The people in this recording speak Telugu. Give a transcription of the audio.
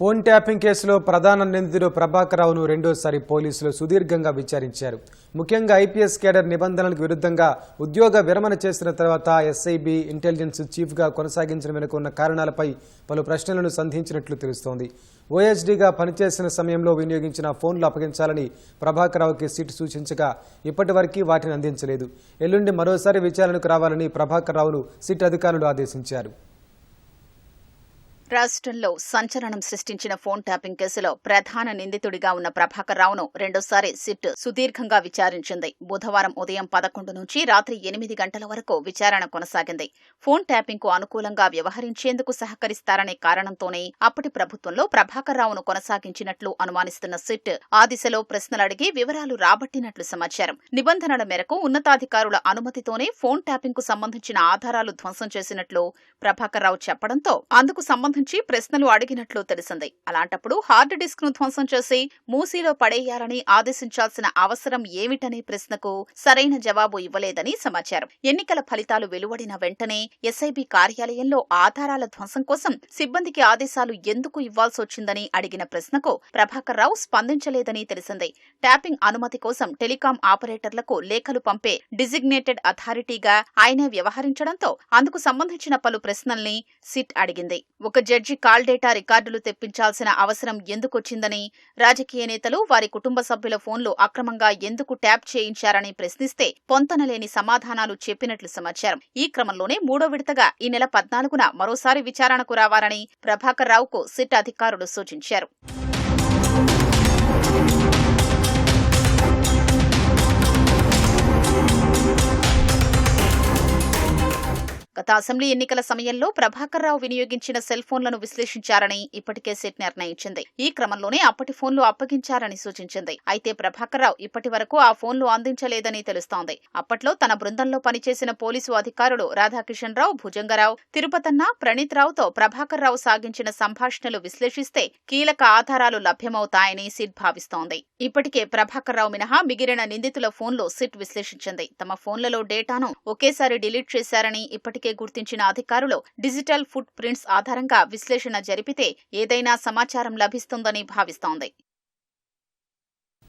ఫోన్ ట్యాపింగ్ కేసులో ప్రధాన నిందితుడు ప్రభాకరరావును రెండోసారి పోలీసులు సుదీర్ఘంగా విచారించారు. ముఖ్యంగా ఐపీఎస్ కేడర్ నిబంధనలకు విరుద్ధంగా ఉద్యోగ విరమణ చేసిన తర్వాత ఎస్ఐబి ఇంటెలిజెన్స్ చీఫ్గా కొనసాగించడం వెనుక ఉన్న కారణాలపై పలు ప్రశ్నలను సంధించినట్లు తెలుస్తోంది. ఓఎస్డీగా పనిచేసిన సమయంలో వినియోగించిన ఫోన్లు అప్పగించాలని ప్రభాకరరావుకి సిట్ సూచించగా ఇప్పటివరకు వాటిని అందించలేదు. ఎల్లుండి మరోసారి విచారణకు రావాలని ప్రభాకరరావును సిట్ అధికారులు ఆదేశించారు. రాష్ట్రంలో సంచలనం సృష్టించిన ఫోన్ ట్యాపింగ్ కేసులో ప్రధాన నిందితుడిగా ఉన్న ప్రభాకర్ రావును రెండోసారి సిట్ సుదీర్ఘంగా విచారించింది. బుధవారం ఉదయం పదకొండు నుంచి రాత్రి ఎనిమిది గంటల వరకు విచారణ కొనసాగింది. ఫోన్ ట్యాపింగ్కు అనుకూలంగా వ్యవహరించేందుకు సహకరిస్తారనే కారణంతోనే అప్పటి ప్రభుత్వంలో ప్రభాకర్ రావును కొనసాగించినట్లు అనుమానిస్తున్న సిట్ ఆ దిశలో ప్రశ్నలు అడిగి వివరాలు రాబట్టినట్లు సమాచారం. నిబంధనల మేరకు ఉన్నతాధికారుల అనుమతితోనే ఫోన్ ట్యాపింగ్కు సంబంధించిన ఆధారాలు ధ్వంసం చేసినట్లు ప్రభాకర్ రావు చెప్పడంతో అందుకు సంబంధించి ప్రశ్నలు అడిగినట్లు తెలిసింది. అలాంటప్పుడు హార్డ్ డిస్క్ను ధ్వంసం చేసి మూసీలో పడేయాలని ఆదేశించాల్సిన అవసరం ఏమిటనే ప్రశ్నకు సరైన జవాబు ఇవ్వలేదని సమాచారం. ఎన్నికల ఫలితాలు వెలువడిన వెంటనే ఎస్ఐబి కార్యాలయంలో ఆధారాల ధ్వంసం కోసం సిబ్బందికి ఆదేశాలు ఎందుకు ఇవ్వాల్సి వచ్చిందని అడిగిన ప్రశ్నకు ప్రభాకర్ రావు స్పందించలేదని తెలిసింది. ట్యాపింగ్ అనుమతి కోసం టెలికాం ఆపరేటర్లకు లేఖలు పంపే డిజిగ్నేటెడ్ అథారిటీగా ఆయనే వ్యవహరించడంతో అందుకు సంబంధించిన పలు ప్రశ్నల్ని సిట్ అడిగింది. ఒక జడ్జి కాల్ డేటా రికార్డులు తెప్పించాల్సిన అవసరం ఎందుకొచ్చిందని రాజకీయ నేతలు వారి కుటుంబ సభ్యుల ఫోన్లు అక్రమంగా ఎందుకు ట్యాప్ చేయించారని ప్రశ్నిస్తే పొంతనలేని సమాధానాలు చెప్పినట్లు సమాచారం. ఈ క్రమంలోనే మూడో విడతగా ఈ నెల పద్నాలుగున మరోసారి విచారణకు రావాలని ప్రభాకర్ రావుకు సిట్ అధికారులు సూచించారు. గత అసెంబ్లీ ఎన్నికల సమయంలో ప్రభాకర్ రావు వినియోగించిన సెల్ ఫోన్లను విశ్లేషించారని ఇప్పటికే సెట్ నిర్ణయించింది. ఈ క్రమంలోనే అప్పటి ఫోన్లు అప్పగించారని సూచించింది. అయితే ప్రభాకర్ రావు ఇప్పటి వరకు ఆ ఫోన్లు అందించలేదని తెలుస్తోంది. అప్పట్లో తన బృందంలో పనిచేసిన పోలీసు అధికారులు రాధాకిషన్ రావు భుజంగరావు తిరుపతన్న ప్రణీత్ రావుతో ప్రభాకర్ రావు సాగించిన సంభాషణలు విశ్లేషిస్తే కీలక ఆధారాలు లభ్యమవుతాయని సిట్ భావిస్తోంది. ఇప్పటికే ప్రభాకర్ రావు మినహా మిగిలిన నిందితుల ఫోన్లు సిట్ విశ్లేషించింది. తమ ఫోన్లలో డేటాను ఒకేసారి డిలీట్ చేశారని ఇప్పటికే గుర్తించిన అధికారులు డిజిటల్ ఫుట్ ప్రింట్స్ ఆధారంగా విశ్లేషణ జరిపితే ఏదైనా సమాచారం లభిస్తుందని భావిస్తోంది.